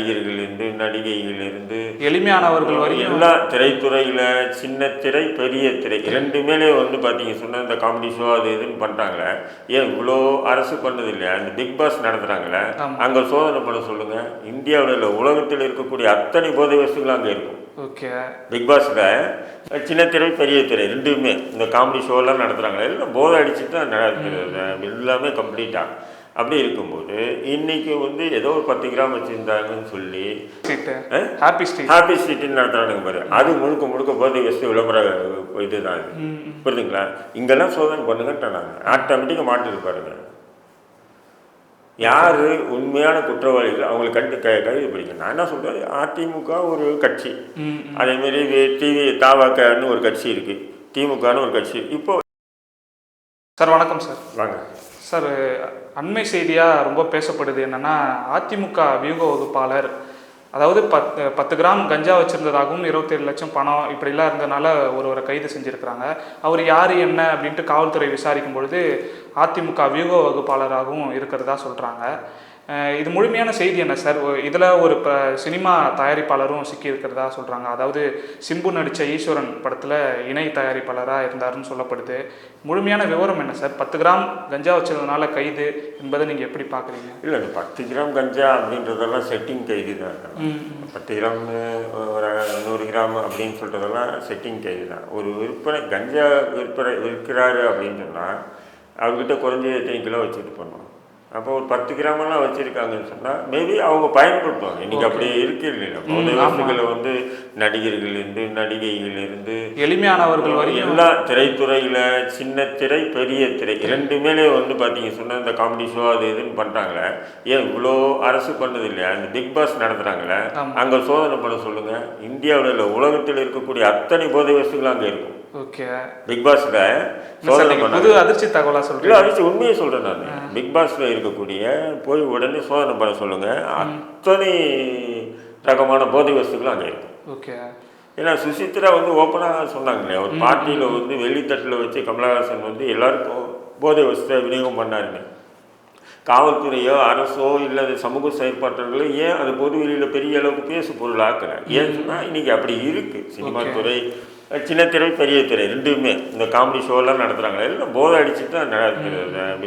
நடிகர்களிலிருந்து நடிகைகளிலிருந்து எளிமையானவர்கள் வரையும் எல்லா திரைத்துறையில் சின்ன திரை பெரிய திரை இரண்டுமேலே வந்து பார்த்தீங்க சொன்னால் இந்த காமெடி ஷோ அது இதுன்னு பண்ணுறாங்களே ஏன் இவ்வளோ அரசு பண்ணது இல்லையா இந்த பிக் பாஸ் நடத்துகிறாங்களே. அங்கே சோதனை பண்ண சொல்லுங்கள் இந்தியாவில் இல்லை உலகத்தில் இருக்கக்கூடிய அத்தனை போதை வஸ்துகளும் அங்கே இருக்கும். ஓகே. பிக் பாஸில் சின்ன திரை பெரிய திரை ரெண்டுமே. இந்த காமெடி ஷோலாம் நடத்துகிறாங்களே எல்லாம் போதை அடிச்சுட்டு தான் நடக்குது. எல்லாமே கம்ப்ளீட்டாக அப்படி இருக்கும்போது இன்னைக்கு வந்து ஏதோ ஒரு பத்து கிராம் வச்சுருந்தாங்கன்னு சொல்லி? ஹாப்பி ஸ்ட்ரீட் ஹாப்பி ஸ்ட்ரீட்னு நடத்துறானுங்க பாரு. அது முழுக்க முழுக்க போதை வஸ்து விளம்பர இதுதான் இது புரியுதுங்களா? இங்கெல்லாம் சோதனை பண்ணுங்கன்ட்டேன் நான் ஆட்டோமேட்டிக்காக மாட்டிட்டு பாருங்க. யார் உண்மையான குற்றவாளிகள் அவங்களை கண்டு க கைது பிடிக்கும் நான் என்ன சொல்கிறேன் அதிமுக ஒரு கட்சி. அதேமாரி டிவி தாவாக்கன்னு ஒரு கட்சி இருக்குது திமுகன்னு ஒரு கட்சி. இப்போ சார் வணக்கம் சார். வாங்க. சார் அண்மை செய்தியாக ரொம்ப பேசப்படுது என்னன்னா அதிமுக வியூக வகுப்பாளர் அதாவது பத்து பத்து கிராம் கஞ்சா வச்சிருந்ததாகவும் இருபத்தேழு லட்சம் பணம் இப்படிலாம் இருந்தனால ஒருவரை கைது செஞ்சுருக்கிறாங்க. அவர் யார் என்ன அப்படின்ட்டு காவல்துறை விசாரிக்கும் பொழுது அதிமுக வியூக வகுப்பாளராகவும் இருக்கிறதா சொல்கிறாங்க இது முழுமையான செய்தி என்ன சார்? இதில் ஒரு இப்போ சினிமா தயாரிப்பாளரும் சிக்கியிருக்கிறதா சொல்கிறாங்க அதாவது சிம்பு நடித்த ஈஸ்வரன் படத்தில் இணை தயாரிப்பாளராக இருந்தாருன்னு சொல்லப்படுது. முழுமையான விவரம் என்ன சார்? பத்து கிராம் கஞ்சா வச்சதுனால கைது என்பதை நீங்கள் எப்படி பார்க்குறீங்க? இல்லை பத்து கிராம் கஞ்சா அப்படின்றதெல்லாம் செட்டிங் கைது தான் பத்து கிராம் ஒரு நூறு கிராம் அப்படின்னு சொல்கிறதெல்லாம் செட்டிங் கைது தான். ஒரு விற்பனை கஞ்சா விற்பனை விற்கிறாரு அப்படின்னு சொன்னால் அவர்கிட்ட குறைஞ்சது எத்தனை கிலோ வச்சுட்டு பண்ணுவோம் அப்போ ஒரு பத்து கிராமெல்லாம் வச்சுருக்காங்கன்னு சொன்னால் மேபி அவங்க பயன்படுத்துவாங்க. இன்றைக்கி அப்படி இருக்கு இல்லையா போதை வஸ்துகளை வந்து நடிகர்களிலிருந்து நடிகைகளிலிருந்து எளிமையானவர்கள் வரையும் எல்லா திரைத்துறையில் சின்ன திரை பெரிய திரை இரண்டுமேலே வந்து பார்த்தீங்க சொன்னால் இந்த காமெடி ஷோ அது இதுன்னு பண்ணுறாங்களே ஏன் இவ்வளோ அரசு பண்ணது இல்லையா? இந்த பிக் பாஸ் நடத்துகிறாங்களே. அங்கே சோதனை பண்ண சொல்லுங்கள் இந்தியாவில் இல்லை உலகத்தில் இருக்கக்கூடிய அத்தனை போதை வஸ்துகளும் அங்கே இருக்கும். ஓகே பிக் பாஸில் சோதனை அதிர்ச்சி தகவலாக இல்லை சொல்கிறீங்க அடிச்சு உண்மையை சொல்கிறேன் நான். பிக் பாஸில் இருக்கக்கூடிய போய் உடனே சோதனை பண்ண சொல்லுங்கள் அத்தனை ரகமான போதை வஸ்துகளும் அங்கே இருக்கும் ஓகே. ஏன்னா சுசித்ரா வந்து ஓப்பனாக சொன்னாங்களே ஒரு பார்ட்டியில் வந்து வெள்ளித்தட்டில் வச்சு கமலஹாசன் வந்து எல்லாருக்கும் போதை வஸ்துவை விநியோகம் பண்ணாருங்க. காவல்துறையோ அரசோ இல்லை சமூக செயற்பாட்டர்களோ ஏன் அது பொது வெளியில் பெரிய அளவுக்கு பேசு பொருள் ஆக்கல ஏன்னு சொன்னால் இன்னைக்கு அப்படி இருக்குது சினிமா. துறை சின்ன திரை பெரிய திரை ரெண்டுமே. இந்த காமெடி ஷோலாம் நடத்துகிறாங்களே எல்லாம் போதை அடிச்சுட்டு தான் நடக்குது.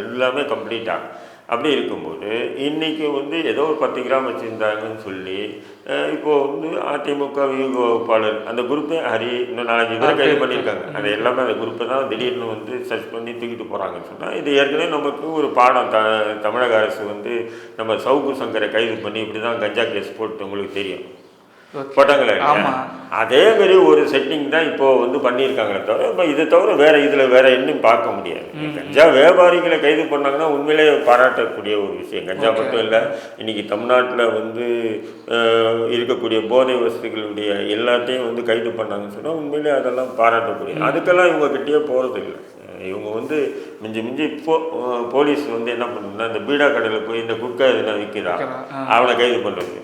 எல்லாமே கம்ப்ளீட்டாக அப்படி இருக்கும்போது இன்னைக்கு வந்து ஏதோ ஒரு பத்து கிராம் வச்சுருந்தாங்கன்னு சொல்லி அஹ், இப்போ வந்து அதிமுக வியூக வகுப்பாளர் அந்த குரூப்பே ஹரி இன்னும் நாலஞ்சு பேரை கைது பண்ணியிருக்காங்க. அது எல்லாமே அந்த குரூப்பை தான் திடீர்னு வந்து சர்ச் பண்ணி தூக்கிட்டு போகிறாங்கன்னு சொன்னால் இது ஏற்கனவே நமக்கு ஒரு பாடம் த தமிழக அரசு வந்து நம்ம சவுக்கு சங்கரை கைது பண்ணி இப்படி தான் கஞ்சா கேஸ் போட்டு உங்களுக்கு தெரியும். போட்டாங்களே. அதே மாதிரி ஒரு செட்டிங் தான் இப்போ வந்து பண்ணியிருக்காங்களே தவிர இப்போ இதை தவிர வேற இதில் வேற இன்னும் பார்க்க முடியாது. கஞ்சா வியாபாரிகளை கைது பண்ணாங்கன்னா உண்மையிலே பாராட்டக்கூடிய ஒரு விஷயம். கஞ்சா மட்டும் இல்லை இன்னைக்கு தமிழ்நாட்டில் வந்து இருக்கக்கூடிய போதை வசதிகளுடைய எல்லாத்தையும் வந்து கைது பண்ணாங்கன்னு சொன்னால் உண்மையிலே அதெல்லாம் பாராட்டக்கூடிய. அதுக்கெல்லாம் இவங்க கிட்டேயே போகிறது இல்லை. இவங்க வந்து மிஞ்சி மிஞ்சி போ அஹ், போலீஸ் வந்து என்ன பண்ணுன்னா இந்த பீடா கடையில் போய் இந்த குட்கா எதுனா விற்கிறா. அவனை கைது பண்ணுறது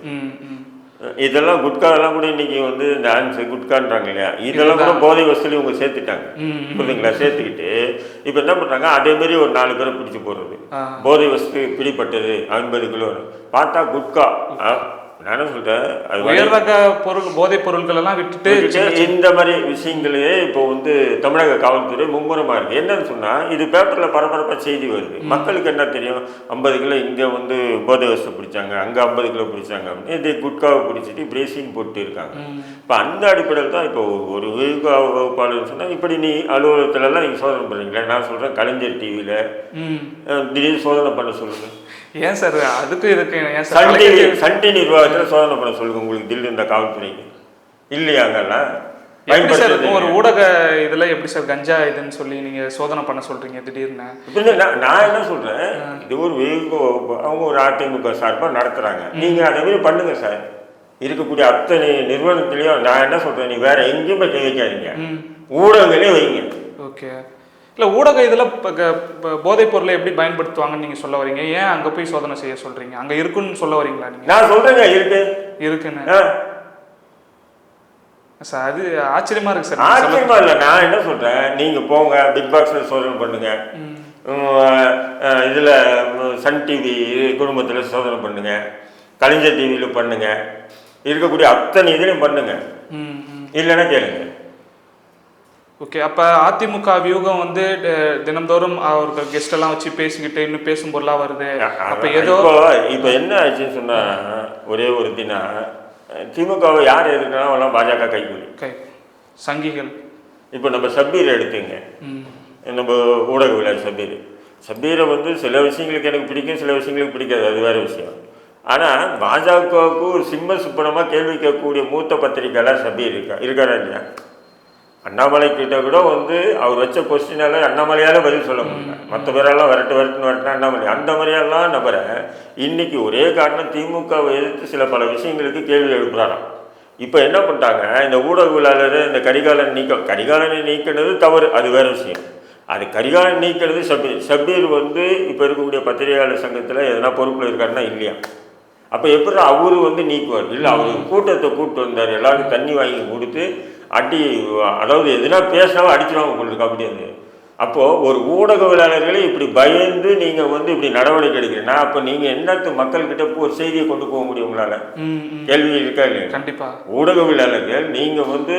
இதெல்லாம் குட்காலாம் கூட இன்னைக்கு வந்து இந்த ஆன்ஸ் குட்கான்றாங்க இல்லையா? இதெல்லாம் கூட போதை வசூலி இவங்க சேர்த்துட்டாங்க. புரியுதுங்களா? சேர்த்துக்கிட்டு இப்போ என்ன பண்ணுறாங்க அதே மாதிரி ஒரு நாலு பேரை பிடிச்சி போடுறது. போதை வசதி பிடிப்பட்டது ஐம்பது கிலோ. பார்த்தா குட்கா. நான் என்ன சொல்கிறேன் அது வந்து- உயர் ரக பொருள் போதைப் பொருட்கள் எல்லாம் விட்டுட்டு இந்த மாதிரி விஷயங்களே இப்போ வந்து தமிழக காவல்துறை மும்முரமாக இருக்குது என்னன்னு சொன்னால் இது பேப்பரில் பரபரப்பாக செய்தி வருது. மக்களுக்கு என்ன தெரியும்? ஐம்பது கிலோ இங்கே வந்து போதை வசதி பிடிச்சாங்க அங்கே ஐம்பது கிலோ பிடிச்சாங்க அப்படின்னு. இது குட்காவை பிடிச்சிட்டு சீன் போட்டு இருக்காங்க. இப்போ அந்த அடிப்படையில் தான் இப்போ ஒரு விழுக்கா வகுப்பாளர்னு சொன்னால் இப்படி நீ அலுவலகத்துலலாம் நீங்கள் சோதனை பண்ணுறீங்களா நான் சொல்கிறேன் கலைஞர் டிவியில் திடீர்னு சோதனை பண்ண சொல்லுங்கள் ஏன் சார்? அதுக்கு இதுக்கு ஏன் sir? Sun TV Kalaignar Sun TV நிர்வாகத்தில் சோதனை பண்ண சொல்லுங்கள் உங்களுக்கு திடீர்னு இந்த காவல்துறைக்கு. இல்லையா அங்கெல்லாம் எப்படி சார் ஒரு ஊடக இதுல எப்படி சார் கஞ்சா இதுன்னு சொல்லி நீங்க சோதனை பண்ண சொல்றீங்க திடீர்னு? நான் என்ன சொல்றேன்? இது ஒரு வெகு அவங்க ஒரு அதிமுக சார்பாக நடத்துறாங்க. நீங்க அதே மாதிரி பண்ணுங்க சார். இருக்கக்கூடிய அத்தனை நிறுவனத்திலையும் நான் என்ன சொல்றேன்? நீ வேற எங்கேயும் போய் கை வைக்காதீங்க ஊடகங்களே வைங்க. ஓகே. இல்ல ஊடக இதுல போதைப் பொருளை எப்படி பயன்படுத்துவாங்கன்னு நீங்க சொல்ல வரீங்க? ஏன் அங்க போய் சோதனை செய்ய சொல்றீங்க? அங்க இருக்குன்னு சொல்ல வரீங்களா நீங்க? நான் சொல்றேங்க இருக்கு. இருக்குன்னு. சார் அது ஆச்சரியமா இருக்கு சார். ஆச்சரியமா இல்லை நான் என்ன சொல்றேன்? நீங்க போங்க பிக் பாக்ஸ்ல சோதனை பண்ணுங்க. இதுல சன் டிவி குடும்பத்துல சோதனை பண்ணுங்க. கலைஞர் டிவியில் பண்ணுங்க. இருக்கக்கூடிய அத்தனை இதுலையும் பண்ணுங்க. இல்லைன்னா கேளுங்க. ஓகே அப்போ அதிமுக வியூகம் வந்து தினம்தோறும் அவர்கள் கெஸ்ட் எல்லாம் வச்சு பேசிக்கிட்டு இன்னும் பேசும் பொருளா வருது. அப்போ ஏதோ இப்போ என்ன ஆச்சுன்னு சொன்னா ஒரே ஒரு தினம் திமுகவை யார் எதுக்குன்னா அவெல்லாம் பாஜக கைக்கூலி கை சங்கிகள். இப்போ நம்ம சப்பீர் எடுத்துங்க. நம்ம ஊடகவியலாளர் சபீர் சபீரை வந்து சில விஷயங்களுக்கு எனக்கு பிடிக்கும் சில விஷயங்களுக்கு பிடிக்காது. அது வேறு விஷயம். ஆனால் பாஜகவுக்கு ஒரு சிம்ம சுப்பனமாக கேள்வி கேட்கக்கூடிய மூத்த பத்திரிக்கையாளர் சபீர் இருக்கா இருக்காரா இல்லையா? அண்ணாமலை கிட்ட கூட வந்து அவர் வச்ச கொஸ்டினால அண்ணாமலையால பதில் சொல்ல முடியல. மற்ற பேரெல்லாம் விரட்டு விரட்டுன்னு விரட்டுனா அண்ணாமலை. அந்த மாதிரியெல்லாம் நபரை இன்னைக்கு ஒரே காரணம் திமுகவை எதிர்த்து சில பல விஷயங்களுக்கு கேள்வி எழுப்புறாராம். இப்போ என்ன பண்ணிட்டாங்க? இந்த ஊடகவியலாளர் இந்த கரிகாலன் நீக்க கரிகாலனை நீக்கினது தவறு அது வேற விஷயம். அது கரிகாலன் நீக்கிறது சபீர் சபீர் வந்து இப்போ இருக்கக்கூடிய பத்திரிகையாளர் சங்கத்தில் எதனா பொறுப்பில் இருக்காருன்னா இல்லையா? அப்போ எப்படி அவரு வந்து நீக்குவார்? இல்லை அவர் கூட்டத்தை கூப்பிட்டு வந்தார். எல்லாரும் தண்ணி வாங்கி கொடுத்து அடி அதாவது எதுனா பேசினாலும் அடிச்சிடுவாங்க உங்களுக்கு அப்படி வந்து அப்போது ஒரு ஊடகவியலாளர்களே இப்படி பயந்து நீங்கள் வந்து இப்படி நடவடிக்கை எடுக்கிறீங்கன்னா அப்போ நீங்கள் என்னத்து மக்கள்கிட்ட ஒரு செய்தியை கொண்டு போக முடியும் உங்களால்? கேள்வி இருக்கா இல்லையா? கண்டிப்பா. ஊடகவியலாளர்கள் நீங்கள் வந்து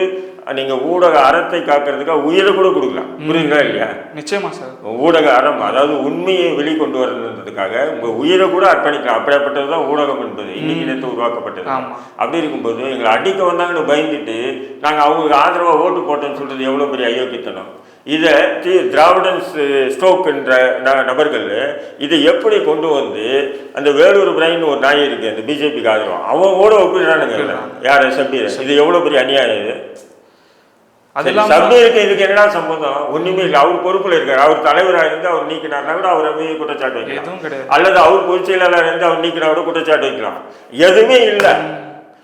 நீங்கள் ஊடக அறத்தை காக்கிறதுக்காக உயிரை கூட கொடுக்கலாம். புரியுங்களா இல்லையா? நிச்சயமா சார். ஊடக அறம் அதாவது உண்மையை வெளிக்கொண்டு வரணுன்றதுக்காக உங்கள் உயிரை கூட அர்ப்பணிக்கலாம். அப்படியாப்பட்டது தான் ஊடகம் என்பது. இன்னைக்கு நேற்று உருவாக்கப்பட்டது. அப்படி இருக்கும்போது எங்களை அடிக்க வந்தாங்கன்னு பயந்துட்டு நாங்கள் அவங்களுக்கு ஆதரவாக ஓட்டு போட்டோம்னு சொல்றது எவ்வளோ பெரிய அயோக்கியத்தனம்? இதை தி திராவிடன் ஸ்டோக் என்ற ந- நபர்கள் இதை எப்படி கொண்டு வந்து அந்த வேலூர் பிரைன் ஒரு நாய் இருக்கு அந்த பிஜேபிக்கு ஆதரவா? அவன் ஓட ஒப்பிடுறானுங்க. யார் சபீர் இது எவ்வளோ பெரிய அநியாயம் இது? சபீருக்கு இதுக்கு என்னடா சம்பந்தம்? ஒண்ணுமே இல்லை. அவர் பொறுப்புல இருக்காரு. அவர் தலைவராக இருந்து அவர் நீக்கினார்னா கூட அவர் மீது குற்றச்சாட்டு வைக்கலாம். அல்லது அவர் பொதுச் செயலாளர் இருந்து அவர் நீக்கினா கூட குற்றச்சாட்டு வைக்கலாம். எதுவுமே இல்லை.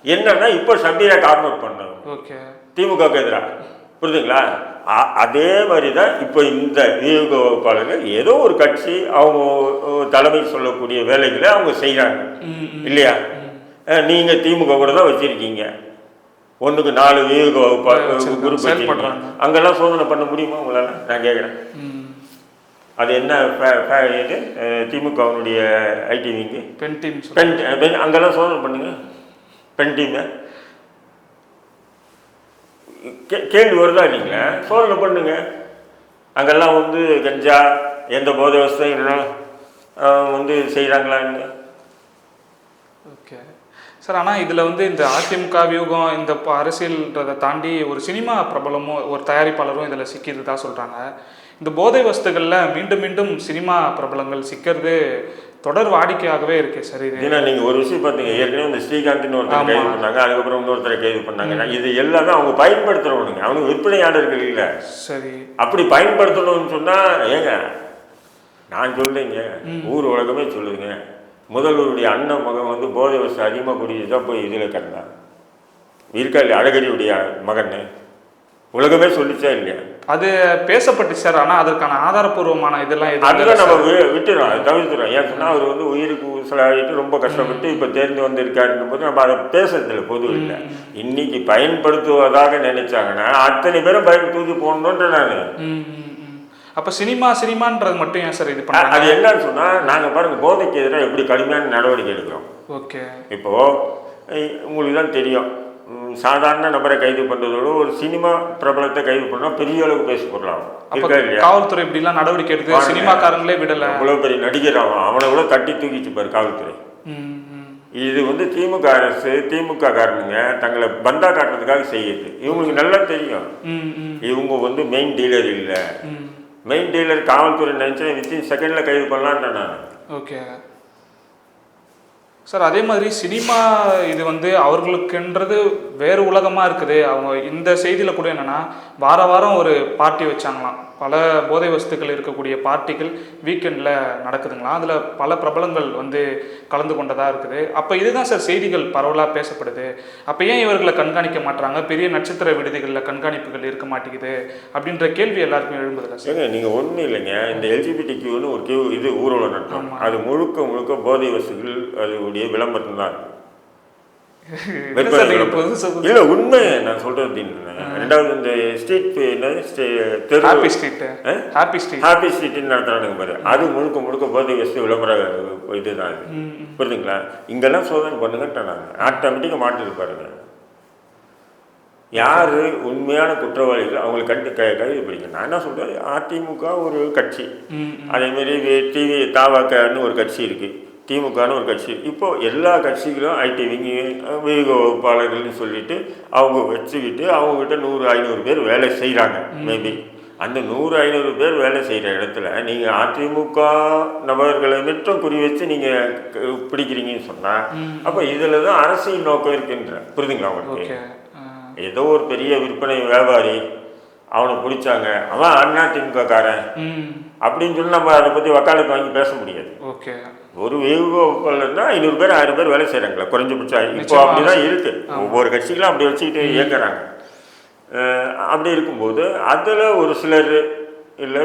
என்னன்னா இப்போ சபீரை கார்னர் பண்ணணும் ஓகே. திமுகவுக்கு எதிராக புரியுதுங்களா? அ- அதே மாதிரி தான் இப்போ இந்த வியூக வகுப்பாளர்கள் ஏதோ ஒரு கட்சி அவங்க தலைமை சொல்லக்கூடிய வேலைகளை அவங்க செய்கிறாங்க இல்லையா? அஹ் நீங்க திமுக கூட தான் வச்சிருக்கீங்க. ஒண்ணுக்கு நாலு வியூக குரூப் அங்கெல்லாம் சோதனை பண்ண முடியுமா உங்களால? நான் கேட்குறேன் அது என்ன இது? அஹ் திமுகவினுடைய IT wing? Pen team pen அங்கெல்லாம் சோதனை பண்ணுங்க. பென் டீமை? கேள்வி வருதா இல்லைங்களா சோதனை பண்ணுங்க. அங்கெல்லாம் வந்து கஞ்சா எந்த போதை வசதியும் இல்லை வந்து செய்கிறாங்களான்னு ஓகே. சார் ஆனால் இதில் வந்து இந்த அதிமுக வியூகம் இந்த அரசியல்ன்றதை தாண்டி ஒரு சினிமா பிரபலமும் ஒரு தயாரிப்பாளரும் இதில் சிக்கிறதா சொல்கிறாங்க இந்த போதை வஸ்துகளில் மீண்டும் மீண்டும் சினிமா பிரபலங்கள் சிக்கிறது தொடர் வாடிக்கையாகவே இருக்கு சார் ஏன்னா நீங்க ஒரு விஷயம் பார்த்தீங்க ஏற்கனவே இந்த ஸ்ரீகாந்த்னு ஒருத்தர். கைது பண்ணாங்க அதுக்கப்புறம் இன்னொருத்தரை கைது பண்ணாங்க. இது எல்லாமே அவங்க பயன்படுத்துறவனுங்க அவனுக்கு விற்பனையாளர்கள் இல்லை. சரி. அப்படி பயன்படுத்தணும்னு சொன்னா ஏங்க நான் சொல்லுங்க ஊர் உலகமே சொல்லுதுங்க. முதல்வருடைய அண்ணன் மகன் வந்து போதை வசதி அதிகமாக குடிச்சு தான் போய் இதில் கண்டான் இருக்கா இல்லையா? அழகரியுடைய மகன் உலகமே சொல்லிச்சா இல்லையா? அது பேசப்பட்டு சார் ஆனால் அதற்கான ஆதாரப்பூர்வமான இதெல்லாம் அதுதான் நம்ம விட்டுறோம் அதை தவிர்த்துறோம். ஏன் சொன்னால் அவர் வந்து உயிருக்கு ஊசலாகிட்டு ரொம்ப கஷ்டப்பட்டு இப்போ தேர்ந்து வந்திருக்காருன்னும் போது நம்ம அதை பேசுறதில்ல பொது இல்லை. இன்னைக்கு பயன்படுத்துவதாக நினைச்சாங்கன்னா அத்தனை பேரும் பயன் தூக்கி போடணுன்ற நான். அப்போ சினிமா சினிமான்றது மட்டும் ஏன் சார் இது அது பண்ணுறாங்க என்னன்னு சொன்னால் நாங்கள் பாருங்க போதைக்கு எதிராக எப்படி கடுமையான நடவடிக்கை எடுக்கிறோம். ஓகே. இப்போ இ- உங்களுக்கு தான் தெரியும். சாதாரண நபரை கைது பண்ணுறதோட ஒரு சினிமா பிரபலத்தை கைது பண்ணால் பெரிய அளவுக்கு பேச பொருளாகும் காவல்துறை இப்படிலாம் நடவடிக்கை எடுத்து. சினிமாக்காரங்களே விடலை. அவ்வளோ பெரிய நடிகர் அவன் அவனை கூட தட்டி தூக்கிச்சு பாரு காவல்துறை. இது வந்து திமுக அரசு திமுக காரனுங்க தங்களை பந்தா காட்டுறதுக்காக செய்யுது. இவங்களுக்கு நல்லா தெரியும். இவங்க வந்து மெயின் டீலர் இல்லை. மெயின் டீலர் காவல்துறை நினச்சா வித்தின் செகண்டில் கைது பண்ணலான்ட்டேன் நான் ஓகே. சார் அதே மாதிரி சினிமா இது வந்து அவர்களுக்குன்றது வேறு உலகமாக இருக்குது. அவங்க இந்த செய்தியில் கூட என்னென்னா வார வாரம் ஒரு பார்ட்டி வச்சாங்களாம். பல போதை வஸ்துக்கள் இருக்கக்கூடிய பார்ட்டிகள் வீக்கெண்டில் நடக்குதுங்களாம் அதில் பல பிரபலங்கள் வந்து கலந்து கொண்டதாக இருக்குது. அப்போ இதுதான் சார் செய்திகள் பரவலாக பேசப்படுது. அப்போ ஏன் இவர்களை கண்காணிக்க மாட்றாங்க? பெரிய நட்சத்திர விடுதிகளில் கண்காணிப்புகள் இருக்க மாட்டேங்குது அப்படின்ற கேள்வி எல்லாருக்கும் எழும்புதில்ல சார்? நீங்கள் ஒன்றும் இல்லைங்க. இந்த எல்ஜிபிடி கியூன்னு ஒரு கியூ இது ஊர்வலம் ஆமா. அது முழுக்க முழுக்க போதை வசதிகள் அதனுடைய விளம்பரம் தான் என்ன சார் நீங்கள் புதுசு புதுசு இல்லை உண்மை நான் சொல்கிறது ரெண்டாவது இந்த ஸ்ட்ரீட் தெரு. ஹாப்பி ஸ்ட்ரீட்டு ஆ? ஹாப்பி ஸ்ட்ரீட் ஹாப்பி ஸ்ட்ரீட்னு நடத்துறானுங்க பாரு. அது முழுக்க முழுக்க போதை வசதி விளம்பர இதுதான் இது புரியுதுங்களா இங்கெல்லாம் சோதனை நான் ஆட்டோமேட்டிக்காக மாட்டிட்டு பாருங்க யார் உண்மையான குற்றவாளிகள் அவங்களுக்கு கண்டு க கைது பிடிக்கும் நான் என்ன சொல்கிறேன் அதிமுக ஒரு கட்சி. அதேமாரி டிவி தாவாக்கன்னு ஒரு கட்சி இருக்குது திமுகன்னு ஒரு கட்சி. இப்போ எல்லா கட்சிகளும் ஐடி விங்கி வியூக வகுப்பாளர்கள்னு சொல்லிட்டு அவங்க வச்சுக்கிட்டு அவங்ககிட்ட நூறு ஐநூறு பேர் வேலை செய்கிறாங்க மேபி. அந்த நூறு ஐநூறு பேர் வேலை செய்கிற இடத்துல நீங்கள் அதிமுக நபர்களை மட்டும் குறி வச்சு நீங்கள் பிடிக்கிறீங்கன்னு சொன்னால் அப்போ இதில் தான் அரசியல் நோக்கம் இருக்குன்ற. புரியுதுங்களா உங்களுக்கு? ஏதோ ஒரு பெரிய விற்பனை வியாபாரி அவனை பிடிச்சாங்க. அவன் அண்ணா திமுக காரன் அப்படின்னு சொல்லி நம்ம அதை பற்றி வக்காலத்து வாங்கி பேச முடியாது. ஓகே. ஒரு வேகுகோப்பல்னா ஐநூறு பேர் ஆயிரம் பேர் வேலை செய்கிறாங்களா குறைஞ்சபட்சம். இப்போ நிச்சயமா. அப்படிதான் இருக்கு. ஒவ்வொரு கட்சிகளும் அப்படி வச்சுக்கிட்டு இயங்குறாங்க அப்படி இருக்கும்போது அதில் ஒரு சிலர் இல்லை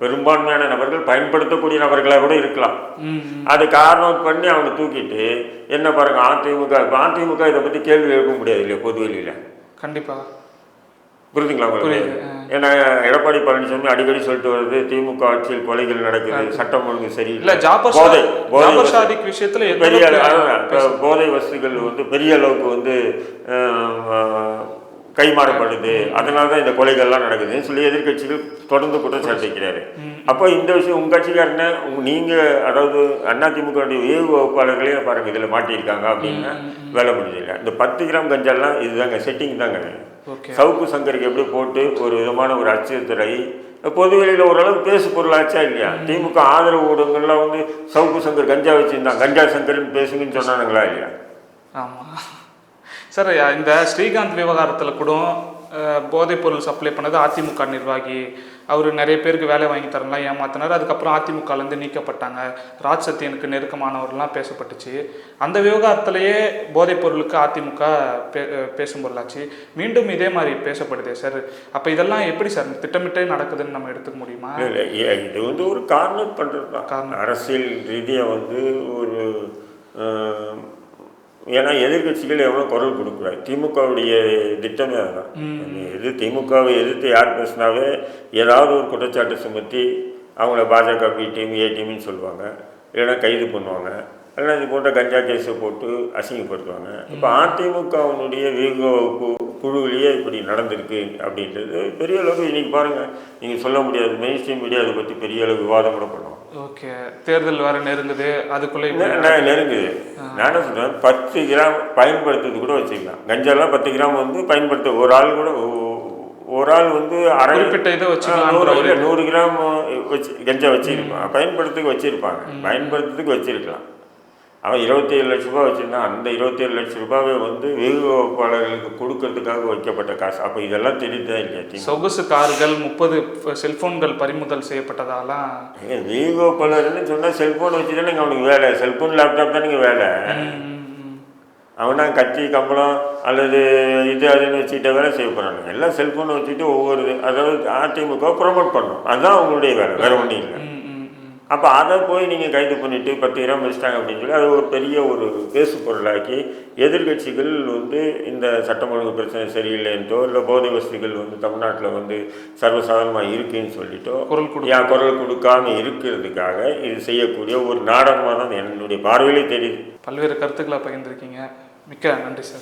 பெரும்பான்மையான நபர்கள் பயன்படுத்தக்கூடிய நபர்களாக கூட இருக்கலாம். அது காரணம் பண்ணி அவங்க தூக்கிட்டு என்ன பாருங்க அதிமுக அதிமுக இதை பற்றி கேள்வி எழுப்ப முடியாது இல்லையா பொது வெளியில்? கண்டிப்பா. புரியுதுங்களா உங்களுக்கு? ஏன்னா எடப்பாடி பழனிசாமி அடிக்கடி சொல்லிட்டு வருது திமுக ஆட்சியில் கொலைகள் நடக்குது சட்டம் ஒழுங்கு இல்ல சரியில்லை ஜாபர் போதை போதை விஷயத்துல பெரிய போதை வசதிகள் வந்து பெரிய அளவுக்கு வந்து கைமாறப்படுது அதனால தான் இந்த கொலைகள்லாம் நடக்குதுன்னு சொல்லி எதிர்க்கட்சிகள் தொடர்ந்து குற்றச்சாட்டு வைக்கிறாரு அப்போ இந்த விஷயம் உங்க கட்சிக்காரன உங்க- நீங்க அதாவது அதிமுக வேவு வகுப்பாளர்களே பாருங்க இதுல மாட்டியிருக்காங்க அப்படின்னா வேலை முடியல இந்த பத்து கிராம் கஞ்சாலாம் இதுதாங்க செட்டிங் தாங்க. சவுக்கு சங்கருக்கு எப்படி போட்டு ஒரு விதமான ஒரு அச்சுறுத்தலை பொது வெளியில் ஓரளவு பேசு பொருளாச்சா இல்லையா? திமுக ஆதரவு ஊடகங்கள்லாம் வந்து சவுக்கு சங்கர் கஞ்சா வச்சிருந்தாங்க கஞ்சா சங்கர்னு பேசுங்கன்னு சொன்னானுங்களா இல்லையா? ஆமா. சார் இந்த ஸ்ரீகாந்த் விவகாரத்துல கூட அஹ், போதைப் பொருள் சப்ளை பண்ணது அதிமுக நிர்வாகி. அவர் நிறைய பேருக்கு வேலை வாங்கி தரலாம் ஏமாத்தினார். அதுக்கப்புறம் அதிமுகலேருந்து நீக்கப்பட்டாங்க. ராஜ் சத்தியனுக்கு நெருக்கமானவர்லாம் பேசப்பட்டுச்சு. அந்த விவகாரத்திலேயே போதைப் பொருளுக்கு அதிமுக பே பேசும் பொருளாச்சு. மீண்டும் இதே மாதிரி பேசப்படுதே சார். அப்போ இதெல்லாம் எப்படி சார் திட்டமிட்டே நடக்குதுன்னு நம்ம எடுத்துக்க முடியுமா? இது வந்து ஒரு கார்னர் பண்ணுறது தான் காரணம். அரசியல் ரீதியாக வந்து ஒரு ஏன்னா எதிர்க்கட்சிகள் எவ்வளோ குரல் கொடுக்குறாங்க? திமுகவுடைய திட்டமே அதுதான். எது திமுகவை எதிர்த்து யார் பேசினாவே ஏதாவது ஒரு குற்றச்சாட்டு சுமத்தி அவங்கள பாஜக பி டீம் ஏ டீம்னு சொல்லுவாங்க. இல்லைன்னா கைது பண்ணுவாங்க. இல்லைன்னா இது போன்ற கஞ்சா கேஸை போட்டு அசிங்கப்படுத்துவாங்க. இப்போ அதிமுகவினுடைய வீக குழுவிலேயே இப்படி நடந்திருக்கு அப்படின்றது பெரிய அளவுக்கு இன்னைக்கு பாருங்கள் நீங்கள் சொல்ல முடியாது மெயின் ஸ்ட்ரீம் மீடியா அதை பற்றி பெரிய அளவு விவாதம் கூட பண்ணுவோம். ஓகே. தேர்தல் வேற நெருங்குது. அதுக்குள்ளே நான் நெருங்குது. நான் என்ன சொல்றேன்? பத்து கிராம் பயன்படுத்துறது கூட வச்சுக்கலாம். கஞ்சாலாம் பத்து கிராம் வந்து பயன்படுத்த ஒரு ஆள் கூட ஒரு ஆள் வந்து அரை குறிப்பிட்ட இதை ஆ, வச்சுக்கலான்ற நூறு கிராம் வச்சு கஞ்சா வச்சிருப்பான் பயன்படுத்துறதுக்கு வச்சிருப்பாங்க. பயன்படுத்துறதுக்கு வச்சிருக்கலாம். அவன் இருபத்தேழு லட்ச ரூபாய் வச்சிருந்தான். அந்த இருபத்தேழு லட்ச ரூபாவை வந்து வெகு வகுப்பாளர்களுக்கு கொடுக்கறதுக்காக வைக்கப்பட்ட காசு. அப்போ இதெல்லாம் தெரியுதா இல்லையா? சொகுசு கார்கள் முப்பது செல்போன்கள் பறிமுதல் செய்யப்பட்டதாலாம் ஏங்க, வீகோபாலர்னு சொன்னால் செல்ஃபோன் வச்சு தானே அவனுக்கு வேலை. செல்ஃபோன் லேப்டாப் தானேங்க வேலை. அவனா கத்தி கம்பளம் அல்லது இது அதுன்னு வச்சுக்கிட்ட வேலை செய்ய போகிறானுங்க எல்லாம் செல்ஃபோனை வச்சுட்டு ஒவ்வொரு அதாவது அதிமுக ப்ரொமோட் பண்ணணும் அதுதான் அவங்களுடைய வேலை. வேறு ஒன்றும் இல்லை. அப்போ அதை போய் நீங்கள் கைது பண்ணிவிட்டு பத்து கிராம் வச்சிட்டாங்க அப்படின்னு சொல்லி அது ஒரு பெரிய ஒரு பேசு பொருளாக்கி எதிர்க்கட்சிகள் வந்து இந்த சட்டம் ஒழுங்கு பிரச்சனை சரியில்லைன்ட்டோ இல்லை போதை வசதிகள் வந்து தமிழ்நாட்டில் வந்து சர்வசாதாரணமாக இருக்குன்னு சொல்லிட்டோ குரல் கொடு குரல் கொடுக்காம இருக்கிறதுக்காக இது செய்யக்கூடிய ஒரு நாடகமாக தான் என்னுடைய பார்வையிலே தெரியுது. பல்வேறு கருத்துக்களை பகிர்ந்திருக்கீங்க. மிக்க நன்றி சார்.